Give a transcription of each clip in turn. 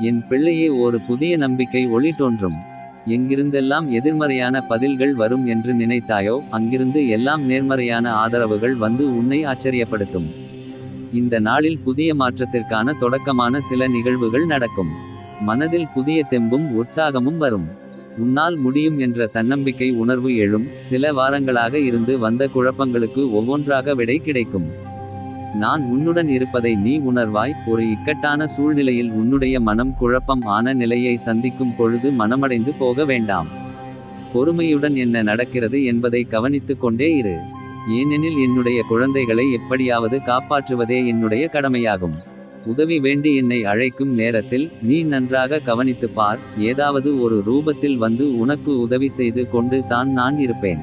என் பிள்ளையே ஒரு புதிய நம்பிக்கை ஒளி தோன்றும். எங்கிருந்தெல்லாம் எதிர்மறையான பதில்கள் வரும் என்று நினைத்தாயோ அங்கிருந்து எல்லாம் நேர்மறையான ஆதரவுகள் வந்து உன்னை ஆச்சரியப்படுத்தும். இந்த நாளில் புதிய மாற்றத்திற்கான தொடக்கமான சில நிகழ்வுகள் நடக்கும். மனதில் புதிய தெம்பும் உற்சாகமும் வரும். உன்னால் முடியும் என்ற தன்னம்பிக்கை உணர்வு எழும். சில வாரங்களாக இருந்து வந்த குழப்பங்களுக்கு ஒவ்வொன்றாக விடை கிடைக்கும். நான் உன்னுடன் இருப்பதை நீ உணர்வாய். ஒரு இக்கட்டான சூழ்நிலையில் உன்னுடைய மனம் குழப்பம் ஆன நிலையை சந்திக்கும் பொழுது மனமடைந்து போக வேண்டாம். பொறுமையுடன் என்ன நடக்கிறது என்பதை கவனித்துக் கொண்டே இரு. ஏனெனில் என்னுடைய குழந்தைகளை எப்படியாவது காப்பாற்றுவதே என்னுடைய கடமையாகும். உதவி வேண்டி என்னை அழைக்கும் நேரத்தில் நீ நன்றாக கவனித்துப் பார். ஏதாவது ஒரு ரூபத்தில் வந்து உனக்கு உதவி செய்து கொண்டு தான் நான் இருப்பேன்.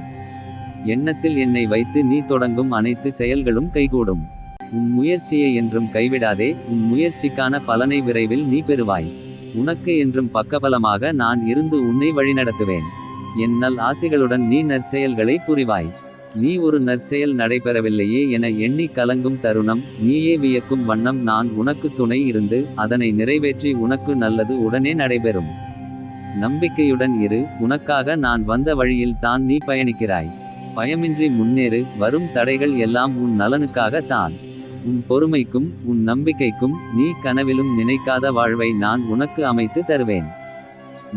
எண்ணத்தில் என்னை வைத்து நீ தொடங்கும் அனைத்து செயல்களும் கைகூடும். உன் முயற்சியை என்றும் கைவிடாதே உன் முயற்சிக்கான பலனை விரைவில் நீ பெறுவாய். உனக்கு என்றும் பக்கபலமாக நான் இருந்து உன்னை வழிநடத்துவேன். என் நல் ஆசைகளுடன் நீ நற்செயல்களை புரிவாய். நீ ஒரு நற்செயல் நடைபெறவில்லையே என எண்ணி கலங்கும் தருணம் நீயே வியக்கும் வண்ணம் நான் உனக்கு துணை இருந்து அதனை நிறைவேற்றி உனக்கு நல்லது உடனே நடைபெறும். நம்பிக்கையுடன் இரு உனக்காக நான் வந்த வழியில் தான் நீ பயணிக்கிறாய். பயமின்றி முன்னேறு வரும் தடைகள் எல்லாம் உன் நலனுக்காக தான். உன் பொறுமைக்கும் உன் நம்பிக்கைக்கும் நீ கனவிலும் நினைக்காத வாழ்வை நான் உனக்கு அமைத்து தருவேன்.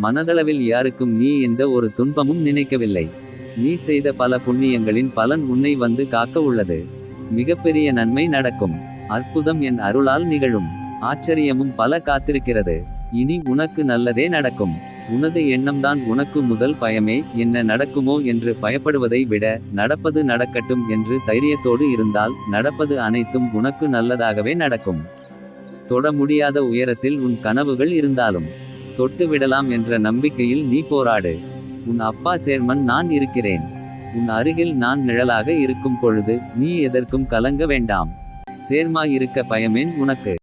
மனதளவில் யாருக்கும் நீ எந்த ஒரு துன்பமும் நினைக்கவில்லை. நீ செய்த பல புண்ணியங்களின் பலன் உன்னை வந்து காக்க உள்ளது. மிகப்பெரிய நன்மை நடக்கும். அற்புதம் என் அருளால் நிகழும். ஆச்சரியமும் பல காத்திருக்கிறது. இனி உனக்கு நல்லதே நடக்கும். உனது எண்ணம்தான் உனக்கு முதல் பயமே என்ன நடக்குமோ என்று பயப்படுவதை விட நடப்பது நடக்கட்டும் என்று தைரியத்தோடு இருந்தால் நடப்பது அனைத்தும் உனக்கு நல்லதாகவே நடக்கும். தொட முடியாத உயரத்தில் உன் கனவுகள் இருந்தாலும் தொட்டு விடலாம் என்ற நம்பிக்கையில் நீ போராடு. உன் அப்பா சேர்மன் நான் இருக்கிறேன். உன் அருகில் நான் நிழலாக இருக்கும் பொழுது நீ எதற்கும் கலங்க வேண்டாம். சேர்மா இருக்க பயமேன் உனக்கு.